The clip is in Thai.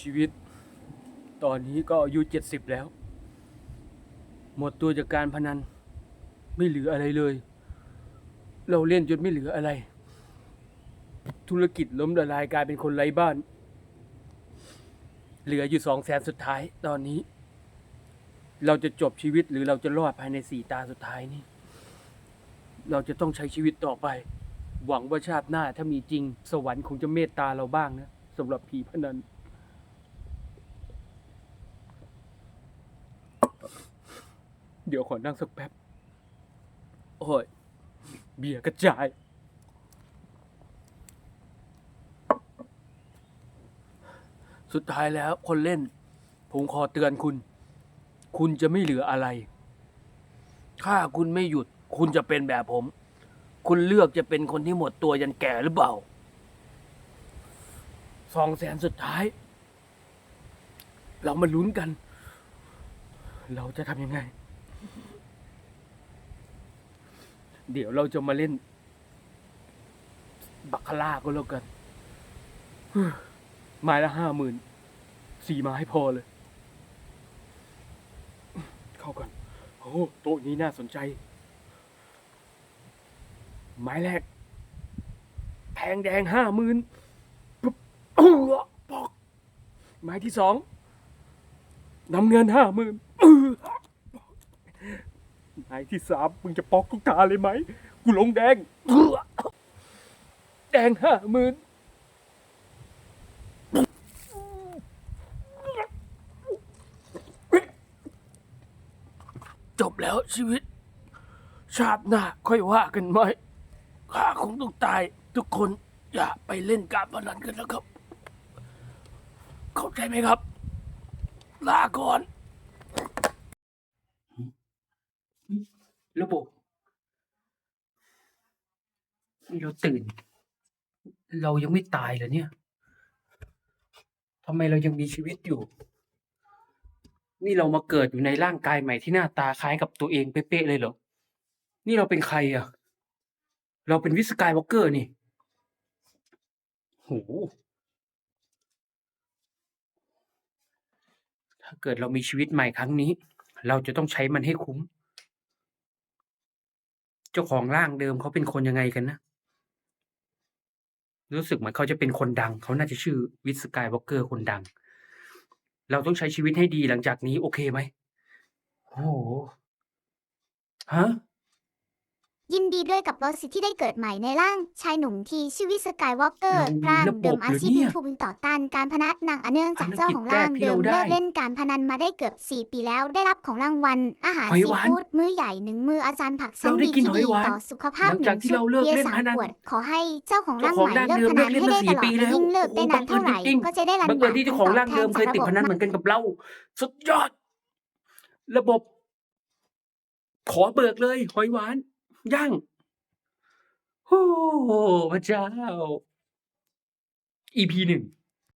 ชีวิต ตอนนี้ก็อายุเจ็ดสิบแล้ว หมดตัวจากการพนัน ไม่เหลืออะไรเลย เราเล่นจนไม่เหลืออะไร ธุรกิจล้มละลายกลายเป็นคนไร้บ้าน เหลืออยู่สองแสนสุดท้ายตอนนี้ เราจะจบชีวิตหรือเราจะรอดภายในสี่ตาสุดท้ายนี้เราจะต้องใช้ชีวิตต่อไป หวังว่าชาติหน้าถ้ามีจริง สวรรค์คงจะเมตตาเราบ้างนะสำหรับผีพนัน เดี๋ยวขอนั่งสักแป๊บ โอ้ย เบียร์กระจาย สุดท้ายแล้วคนเล่น ผมขอเตือนคุณ คุณจะไม่เหลืออะไร ถ้าคุณไม่หยุด คุณจะเป็นแบบผม คุณเลือกจะเป็นคนที่หมดตัวยันแก่หรือเปล่า สองแสนสุดท้าย เรามาลุ้นกัน เราจะทำยังไง เดี๋ยวเราจะมาเล่น บัคคาร่าก็แล้วกันไม้ละห้าหมื่นสี่ไม้พอเลย เข้ากันโอ้โต๊ะนี้น่าสนใจ ไม้แรกแพงแดงห้าหมื่นปุ๊บเออปอกไม้ที่สองน้ำเงินห้าหมื่น เออไม้ที่สามมึงจะปอกทุกตาเลยไหม กูลงแดง แดงห้าหมื่นจบแล้วชีวิต ชาติหน้าค่อยว่ากันไหมข้าคงต้องตาย ทุกคนอย่าไปเล่นการพนันกันนะครับ เข้าใจไหมครับ ลาก่อน ระบบนี่เราตื่น เรายังไม่ตายเหรอเนี่ยทำไมเรายังมีชีวิตอยู่ นี่เรามาเกิดอยู่ในร่างกายใหม่ที่หน้าตาคล้ายกับตัวเองเป๊ะๆเลยเหรอ นี่เราเป็นใครอะ เราเป็นวิสกายวอล์กเกอร์นี่โหถ้าเกิดเรามีชีวิตใหม่ครั้งนี้ เราจะต้องใช้มันให้คุ้ม เจ้าของร่างเดิมเขาเป็นคนยังไงกันนะ รู้สึกเหมือนเขาจะเป็นคนดัง เขาน่าจะชื่อวิสกายวอล์กเกอร์คนดัง เราต้องใช้ชีวิตให้ดีหลังจากนี้ โอเคไหมโอ้โหฮะ ยินดีด้วยกับรถสิทธิ์ที่ได้เกิดใหม่ในร่าง ชายหนุ่มที่ชื่อวิสกายวอล์กเกอร์เรามีร่างระบบเดิมอาชีพเหรอเนี่ยมีทุนต่อต้านการพนันหนังอันเนื่องจากภารกิจเจ้าของร่างแรกที่เดิมเราได้เลิกเล่นการพนันมาได้เกือบ 4 ปีแล้วได้รับของรางวัล อาหารหอยซีหวานฟู้ดมื้อใหญ่หนึ่งมืออาจารย์ผักชั้นเราได้ดีกินที่หอยดีหวานต่อสุขภาพหลังหจากนึ่งที่ชุดเราเลิกเบียร์เล่นสามพนันขวดขอให้เจ้าของร่างเจ้าของใหม่ร่างเลิกเดิมพนันเลิกเล่นให้มาได้สี่ตลอดปีแล้วยิ่งเลิกได้นานเท่าไหร่โอ้โหบังเอิญจริงๆก็จะได้รันบังเอิญที่เจ้าของร่างเดิมเคยติดพนันเหมือนกันกับเราสุดยอด ระบบ ขอเบิกเลยหอยหวาน ยังโอ้พระเจ้า EP หนึ่ง